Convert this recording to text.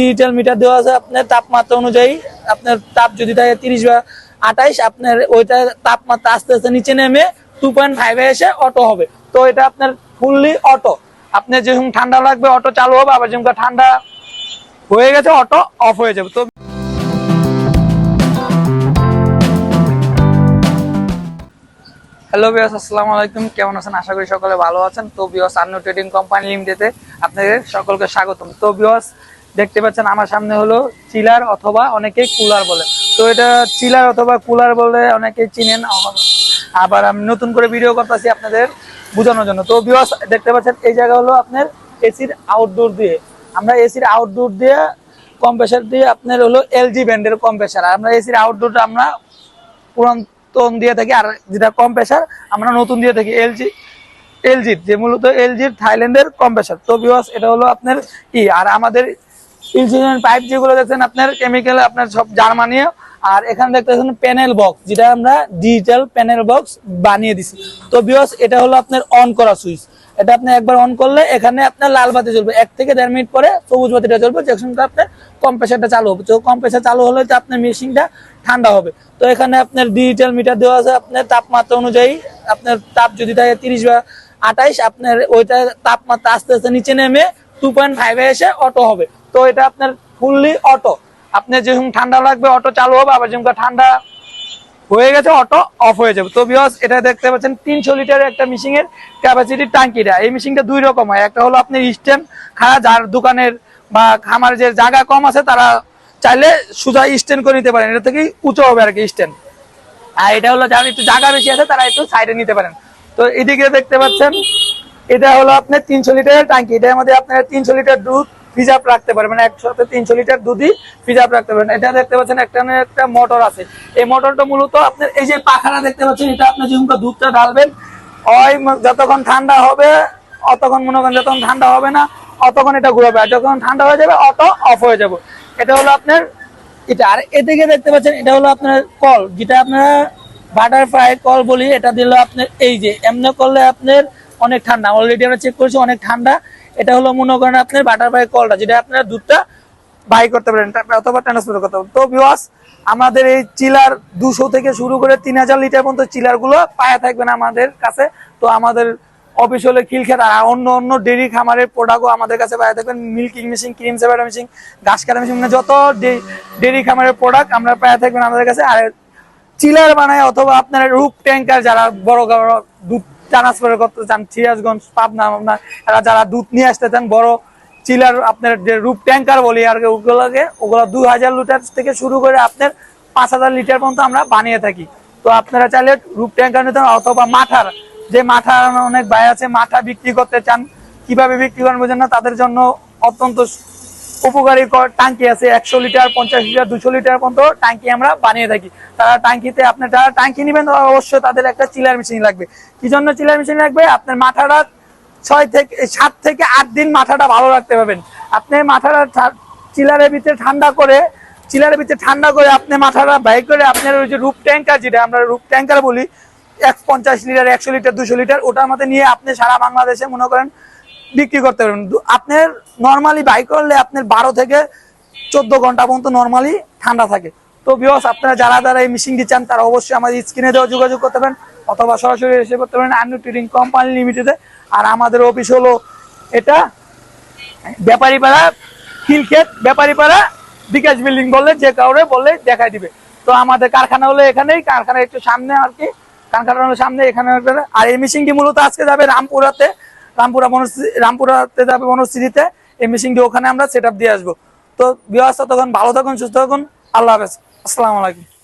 Digital meter দেওয়া আছে আপনার তাপমাত্রা অনুযায়ী। আপনার তাপ যদি থাকে তিরিশ বা আঠাইশ, আপনার ওইটা তাপমাত্রা আস্তে আস্তে নিচে নেমে টু পয়েন্ট ফাইভে এসে অটো হবে। তো এটা আপনার ফুললি অটো আপনার যেরকম ঠান্ডা লাগবে অটো চালু হবে, আবার যেরকম ঠান্ডা হয়ে গেছে অটো অফ হয়ে যাবে। তো হ্যালো বিয়াস আসসালামু আলাইকুম। কেমন আছেন? আশা করি সকলে ভালো আছেন। তো বিয়াস আন্ন ট্রেডিং কোম্পানি লিমিটেডে আপনাদের সকলকে স্বাগতম। তো বিয়াস দেখতে পাচ্ছেন, আমার সামনে হলো চিলার অথবা অনেকেই কুলার বলে। তো এটা চিলার অথবা কুলার বলে অনেকেই চিনেন আবার আমি নতুন করে ভিডিও করতেছি আপনাদের বোঝানোর জন্য। তো বিয়াস দেখতে পাচ্ছেন, এই জায়গা হলো আপনার এসির আউটডোর দিয়ে। আমরা এসির আউটডোর দিয়ে কম্প্রেসার দিয়ে আপনার হলো এলজি ব্র্যান্ডের কম্প্রেসার আমরা এসির আউটডোরটা আমরা পুরাতন দিয়ে থাকি, আর যেটা কম্প্রেসার আমরা নতুন দিয়ে থাকি এলজি এলজির যে মূলত এলজির থাইল্যান্ডের কম্প্রেসার তো বিকজ এটা হলো আপনার ই, আর আমাদের ইনসুলিন পাইপ যেগুলো দেখছেন আপনার কেমিক্যাল আপনার সব জার্মানিও আর এখানে দেখতেছেন প্যানেল বক্স যেটা আমরা ডিজিটাল প্যানেল বক্স বানিয়ে দিছি। তো বিকজ এটা হলো আপনার অন করা সুইচ এটা আপনি একবার অন করলে এখানে আপনার লাল বাতি জ্বলবে। এক থেকে দেড় মিনিট পরে সবুজ বাতিটা জ্বলবে যখন আপনার কম্প্রেসারটা চালু হবে। তো কম্প্রেসার চালু হলে তো আপনার মেশিনটা ঠান্ডা হবে। তো এখানে আপনার ডিজিটাল মিটার দেওয়া আছে আপনার তাপমাত্রা অনুযায়ী। আপনার তাপ যদি থাকে তিরিশ বা আঠাইশ, আপনার ওইটা তাপমাত্রা আস্তে আস্তে নিচে নেমে টু পয়েন্ট ফাইভে এসে অটো হবে। তো এটা আপনার ফুললি অটো আপনার যেরকম ঠান্ডা লাগবে অটো চালু হবে, আবার যেরকম ঠান্ডা হয়ে গেছে অটো অফ হয়ে যাবে। তো বিকজ এটা দেখতে পাচ্ছেন, তিনশো লিটারের একটা মেশিন এর ক্যাপাসিটি টাঙ্কিটা। এই মেশিনটা দুই রকম হয়। একটা হলো আপনার স্ট্যান্ড খাড়া, যার দোকানের বা খামার যে জায়গা কম আছে, তারা চাইলে সোজা স্ট্যান্ড করে নিতে পারেন। এটা থেকে উঁচু হবে আর কি স্ট্যান্ড আর এটা হলো, যার একটু জায়গা বেশি আছে, তারা একটু সাইডে নিতে পারেন। তো এদিকে দেখতে পাচ্ছেন, এটা হলো আপনার তিনশো লিটারের ট্যাঙ্কি এটার মধ্যে আপনার তিনশো লিটার দুধ ফ্রিজাপ রাখতে পারবেন, একসাথে তিনশো লিটার দুধই ফ্রিজাপ রাখতে পারবেন। এটা দেখতে পাচ্ছেন একটা না একটা মোটর আছে। এই মোটরটা মূলত আপনার, এই যে পাখানা দেখতে পাচ্ছেন, এটা আপনি যেরকম দুধটা ঢালবেন, ওই যতক্ষণ ঠান্ডা হবে, অতক্ষণ মনে করেন যতক্ষণ ঠান্ডা হবে না, অতক্ষণ এটা ঘুরাবে। আর যখন ঠান্ডা হয়ে যাবে, অটো অফ হয়ে যাবে। এটা হলো আপনার, এটা আর এদিকে দেখতে পাচ্ছেন, এটা হলো আপনার কল। যেটা আপনারা বাটারফ্লাই কল বলি, এটা দিল আপনার এই যে, এমনি করলে আপনার অনেক ঠান্ডা। অলরেডি আমরা চেক করেছি, অনেক ঠান্ডা। এটা হলো মনে করেন আপনার বাটারফ্লাই কলটা, যেটা আপনার দুধটা বাই করতে পারেন অথবা ট্রান্সফার করতে পারেন। তো বিওয়াস আমাদের এই চিলার দুশো থেকে শুরু করে তিন হাজার লিটার পর্যন্ত চিলারগুলো পায়া থাকবে না আমাদের কাছে। তো আমাদের অফিস হলে খিলখেত আর অন্য অন্য ডেরি খামারের প্রোডাক্টও আমাদের কাছে পাওয়া থাকবেন milking machine cream saver machine ঘাস কাটা মেশিন মানে যত ডেরি খামারের প্রোডাক্ট আমরা পাওয়া থাকবেন আমাদের কাছে। আর চিলার বানায় অথবা আপনার রূপ ট্যাঙ্কার, যারা বড় বড় দুধ ট্রান্সফার করতে চান সিরাজগঞ্জ, পাবনা আপনার এরা যারা দুধ নিয়ে আসতে চান, বড় চিলার আপনার যে রূপ ট্যাঙ্কার বলি আর ওগুলোকে, ওগুলো দু হাজার লিটার থেকে শুরু করে আপনার পাঁচ হাজার লিটার পর্যন্ত আমরা বানিয়ে থাকি। তো আপনারা চাইলে রূপ ট্যাঙ্কার নিতে অথবা মাথার যে মাথা অনেক ভাই আছে মাথা বিক্রি করতে চান, কীভাবে বিক্রি করেন বোঝেন না, তাদের জন্য অত্যন্ত উপকারী ক- টাঙ্কি আছে, একশো লিটার, পঞ্চাশ লিটার, দুশো লিটার পর্যন্ত টাঙ্কি আমরা বানিয়ে থাকি। তারা টাঙ্কিতে আপনার যারা টাঙ্কি নেবেন অবশ্যই তাদের একটা চিলার মেশিন লাগবে। কি জন্য চিলার মেশিন লাগবে? আপনার মাথাটা ছয় থেকে সাত থেকে আট দিন মাথাটা ভালো রাখতে পারবেন। আপনি মাথাটা চিলারের ভিতরে ঠান্ডা করে চিলারের ভিতরে ঠান্ডা করে আপনি মাথাটা বাইর করে আপনার ওই যে রূপ ট্যাঙ্কার যেটা আমরা রূপ ট্যাঙ্কার বলি, এক পঞ্চাশ লিটার, একশো লিটার, দুশো লিটার, ওটার মধ্যে নিয়ে আপনি সারা বাংলাদেশে মনে করেন বিক্রি করতে পারবেন। আপনার নর্মালি বাইক করলে আপনার বারো থেকে চোদ্দ ঘণ্টা পর্যন্ত নর্মালি ঠান্ডা থাকে। তো বিয়স আপনারা যারা যারা এই মেশিনটি চান, তারা অবশ্যই আমাদের স্ক্রিনে দেওয়া যোগাযোগ করতে পারেন, অথবা সরাসরি এসে করতে পারেন আনু ট্রেডিং কোম্পানি লিমিটেডে আর আমাদের অফিস হলো এটা ব্যাপারীপাড়া খিলক্ষেত ব্যাপারীপাড়া বিকাশ বিল্ডিং বললে যে কাউরে বললে দেখাই দিবে। তো আমাদের কারখানা হলো এখানেই, কারখানা একটু সামনে আর কি, কারখানা হলো সামনে, এখানে আর এই মেশিনটি মূলত আজকে যাবে রামপুরাতে রামপুরা রামপুরাতে যাবে বনশ্রীতে এই মেশিনটি ওখানে আমরা সেট দিয়ে আসব। তো বিবাহ তখন ভালো থাকুন, সুস্থ থাকুন। আল্লাহ হাফেজ। আসসালামু আলাইকুম।